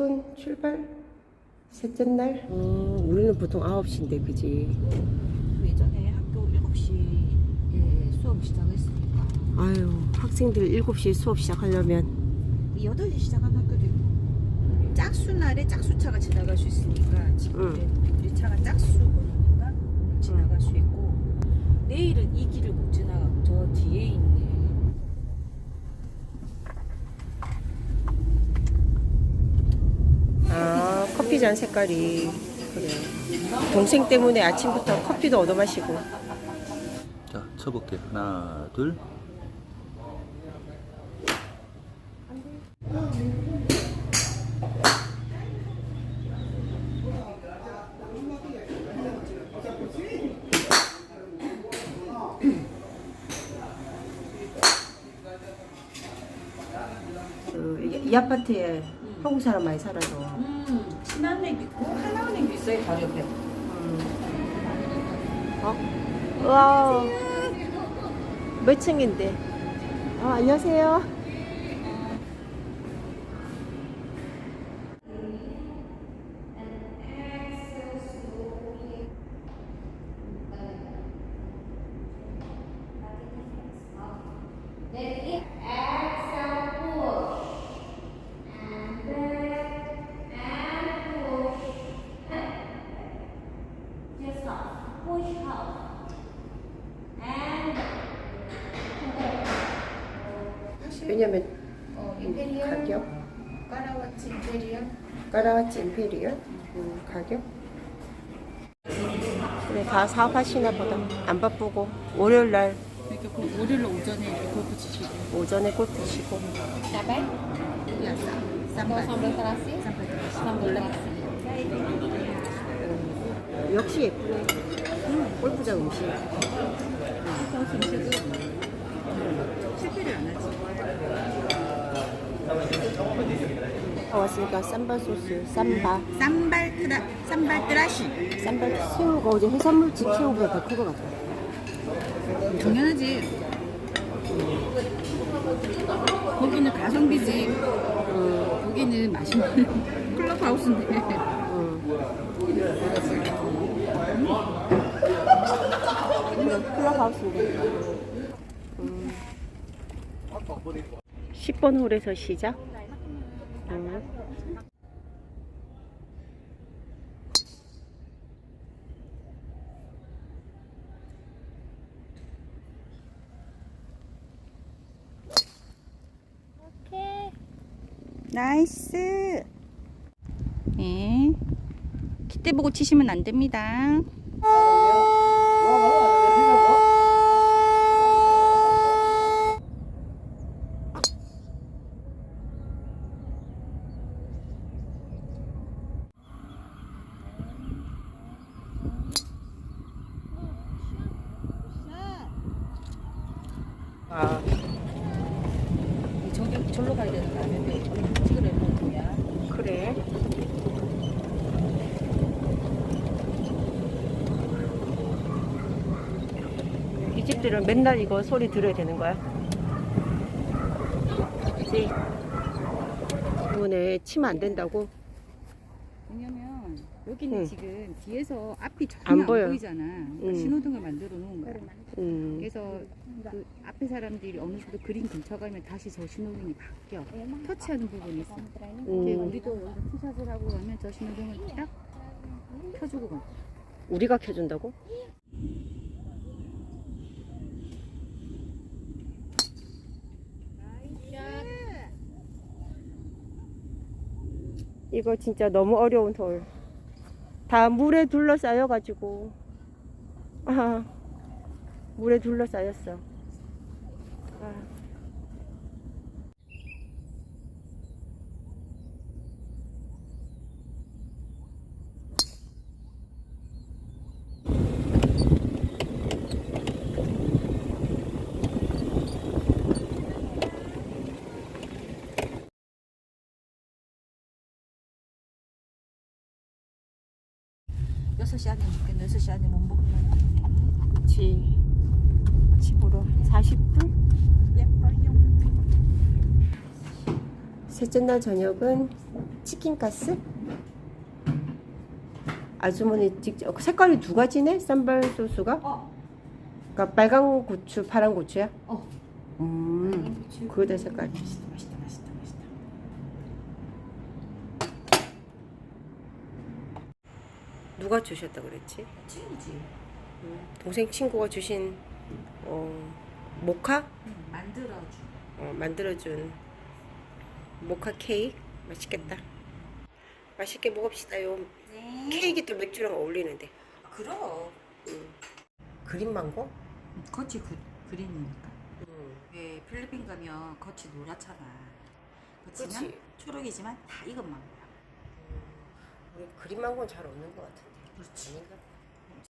출근 출발 셋째 날. 음, 우리는 보통 9시인데 그지. 예전에 학교 7시에 수업 시작했으니까 아유 학생들 7시에 수업 시작하려면 8시 시작한 학교도 있고 짝수 날에 짝수 차가 지나갈 수 있으니까 지금 이제 우리 차가 짝수거니까 지나갈 수 있고 내일은 이 길을 못 지나가고 저 뒤에 있는 잔 색깔이 그래. 동생 때문에 아침부터 커피도 얻어 마시고. 자, 쳐볼게. 하나, 둘. 이 아파트에 한국 사람 많이 살아서. 음, 신한은행도 있고 하나은행도 있어요 바로 옆에 어? 와. 몇 층인데? 아, 안녕하세요. 왜냐면 어, 이 임페리얼? 가격? 까라와치 임페리얼? 까라와치 임페리얼? 음, 가격? 그래 다 사업하시나 보다. 안 바쁘고. 월요일 날 이렇게 그 월요일 오전에 이렇게 골프 치시고. 오전에 골프 치고. Dapat? 야싸 Mau 쌈발 sambal terasi? Sambal terasi. 음, 역시 예쁘네. 골프장 음식 실패를 안 하지. 다 왔으니까 쌈바 소스 쌈바. 쌈발 트라 쌈발 트라시. 쌈바 새우가 어제 해산물집 새우보다 더 큰 것 같아 당연하지. 거기는 가성비지. 음, 거기는 맛있는 클럽하우스인데. 음. 그래 클럽하우스인데. 음. 10번 홀에서 시작. 음. 나이스. 네. 기대 보고 치시면 안 됩니다 아, 저기 절로 가야 되는 거 아니야? 저기 찍으려 놓은 거야 그래. 이 집들은 맨날 이거 소리 들어야 되는 거야? 그치? 때문에 치면 안 된다고? 왜냐면 여기는 응. 지금 뒤에서 앞이 전혀 안 안, 보여. 보이잖아 그러니까 응. 신호등을 만들어 놓은 거야 음, 그래서 그 앞에 사람들이 어느 정도 그림 근처 가면 다시 저 신호등이 바뀌어 터치하는 부분이 있어 근데 음, 우리도 여기서 투샷을 하고 가면 저 신호등을 딱 켜주고 가 우리가 켜준다고? 이거 진짜 너무 어려운 돌. 다 물에 둘러싸여 가지고. 아, 물에 둘러싸였어. 아. 여섯 시 안에 먹겠네 여섯 시 안에 못 먹으면 그치. 집으로 40분? 예뻐요 셋째 날 저녁은 치킨 가스. 아주머니 직접 색깔이 두 가지네 쌈발 소스가. 어. 그러니까 빨간 고추, 파란 고추야. 어. 음, 그거다 색깔. 맛있다 맛있다. 누가 주셨다 그랬지? 찐이지. 음, 동생 친구가 주신 어, 모카 응, 만들어줘. 어, 만들어준 모카 케이크 맛있겠다. 맛있게 먹읍시다요. 네. 케이크 또 맥주랑 어울리는데. 그럼. 음. 그린 망고? 겉이 그, 그린이니까. 음. 왜 필리핀 가면 겉이 노랗잖아. 겉이는 초록이지만 다 익은. 우리 그린 망고는 잘 없는 것 같은데. 그렇지. 아닌가?